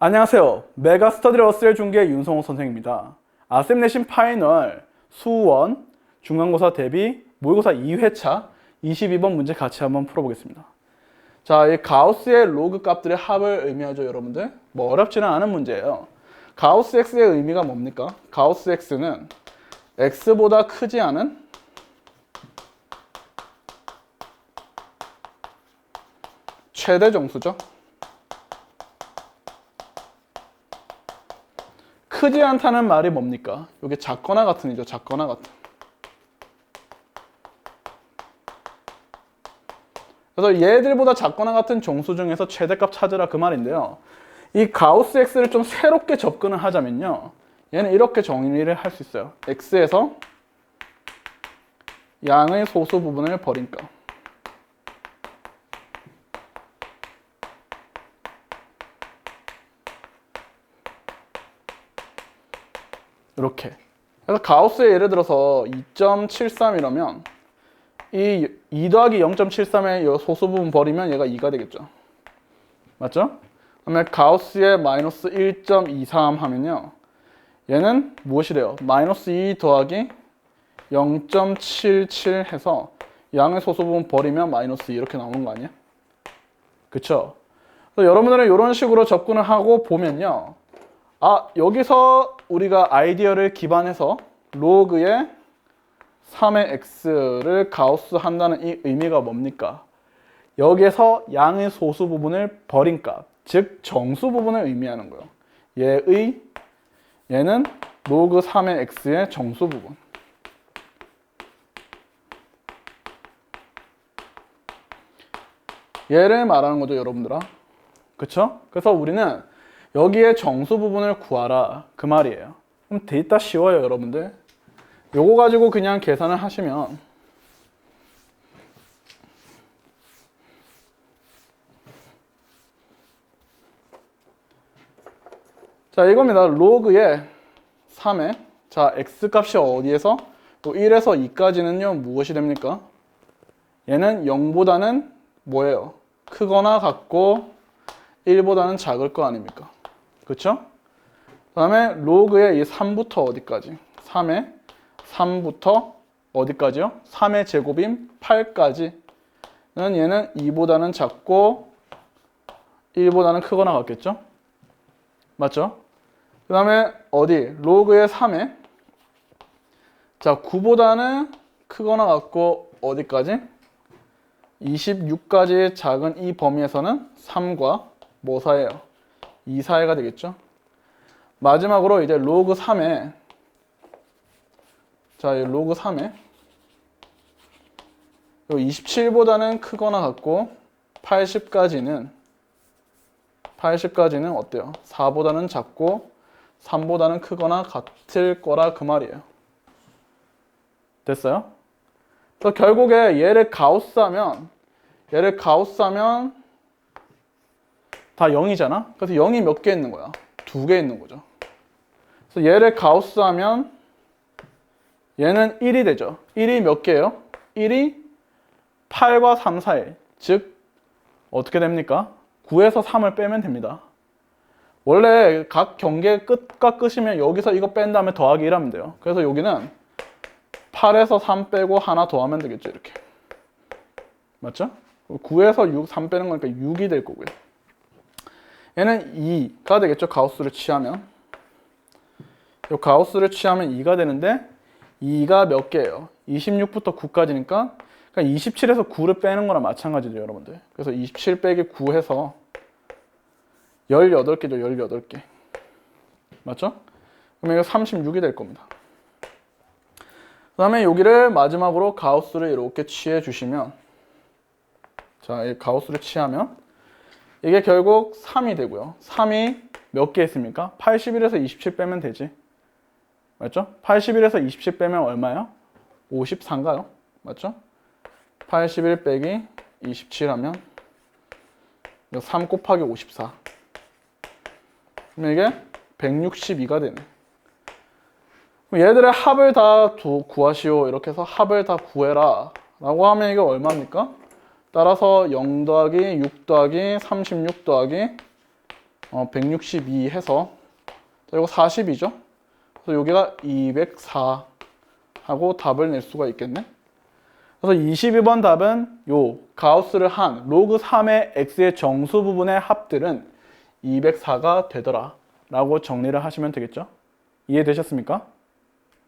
안녕하세요. 메가스터디 러셀 중계 윤성호 선생입니다. 아셈 내신 파이널 수원 중간고사 대비 모의고사 2회차 22번 문제 같이 한번 풀어보겠습니다. 자, 이 가우스의 로그 값들의 합을 의미하죠, 여러분들. 뭐 어렵지는 않은 문제예요. 가우스 x의 의미가 뭡니까? 가우스 x는 x보다 크지 않은 최대 정수죠. 크지 않다는 말이 뭡니까? 이게 작거나 같은 이죠. 작거나 같은. 그래서 얘들보다 작거나 같은 정수 중에서 최대값 찾으라 그 말인데요. 이 가우스 x를 좀 새롭게 접근을 하자면요. 얘는 이렇게 정리를 할 수 있어요. x에서 양의 소수 부분을 버린 값. 이렇게. 그래서 가우스의 예를 들어서 2.73이라면 이 2 더하기 0.73의 소수 부분 버리면 얘가 2가 되겠죠. 맞죠? 그다음에 가우스의 마이너스 1.23 하면요. 얘는 무엇이래요? 마이너스 2 더하기 0.77 해서 양의 소수 부분 버리면 마이너스 2 이렇게 나오는 거 아니야? 그쵸? 그래서 여러분들은 이런 식으로 접근을 하고 보면요. 아, 여기서 우리가 아이디어를 기반해서 로그의 3의 x를 가우스 한다는 이 의미가 뭡니까? 여기에서 양의 소수 부분을 버린 값, 즉 정수 부분을 의미하는 거예요. 얘의 얘는 로그 3의 x의 정수 부분. 얘를 말하는 거죠, 여러분들아. 그쵸? 그래서 우리는 여기에 정수 부분을 구하라 그 말이에요. 그럼 데이터 쉬워요, 여러분들. 요거 가지고 그냥 계산을 하시면 자 이겁니다. 로그의 3에 자 x 값이 어디에서 또 1에서 2까지는요 무엇이 됩니까? 얘는 0보다는 뭐예요? 크거나 같고 1보다는 작을 거 아닙니까? 그쵸? 그 다음에 로그의 이 3부터 어디까지? 3의 3부터 어디까지요? 3의 제곱인 8까지는 얘는 2보다는 작고 1보다는 크거나 같겠죠? 맞죠? 그 다음에 어디? 로그의 3에 자 9보다는 크거나 같고 어디까지? 26까지 작은 이 범위에서는 3과 뭐 사이에요? 2 사이가 되겠죠? 마지막으로 이제 로그 3에 자, 이 로그 3에 27보다는 크거나 같고 80까지는 80까지는 어때요? 4보다는 작고 3보다는 크거나 같을 거라 그 말이에요. 됐어요? 그래서 결국에 얘를 가우스하면 얘를 가우스하면 다 0이잖아. 그래서 0이 몇 개 있는 거야? 두 개 있는 거죠. 그래서 얘를 가우스하면 얘는 1이 되죠. 1이 몇 개예요? 1이 8과 3 사이. 즉 어떻게 됩니까? 9에서 3을 빼면 됩니다. 원래 각 경계 끝과 끝이면 여기서 이거 뺀 다음에 더하기 1 하면 돼요. 그래서 여기는 8에서 3 빼고 하나 더하면 되겠죠. 이렇게. 맞죠? 9에서 6, 3 빼는 거니까 6이 될 거고요. 얘는 2가 되겠죠. 가우스를 취하면. 이 가우스를 취하면 2가 되는데 2가 몇 개예요? 26부터 9까지니까 그러니까 27에서 9를 빼는 거랑 마찬가지죠, 여러분들. 그래서 27 빼기 9 해서 18개죠, 18개. 맞죠? 그럼 이거 36이 될 겁니다. 그 다음에 여기를 마지막으로 가우스를 이렇게 취해 주시면 자, 이 가우스를 취하면 이게 결국 3이 되고요. 3이 몇 개 있습니까? 81에서 27 빼면 되지. 맞죠? 81에서 27 빼면 얼마요? 54인가요? 맞죠? 81 빼기 27 하면 3 곱하기 54 그럼 이게 162가 되네 그럼 얘들의 합을 다 두- 구하시오 이렇게 해서 합을 다 구해라 라고 하면 이게 얼마입니까? 따라서 0 더하기 6 더하기 36 더하기 어, 162 해서 자, 이거 40이죠. 그래서 여기가 204 하고 답을 낼 수가 있겠네. 그래서 22번 답은 요 가우스를 한 로그 3의 x의 정수 부분의 합들은 204가 되더라 라고 정리를 하시면 되겠죠. 이해되셨습니까?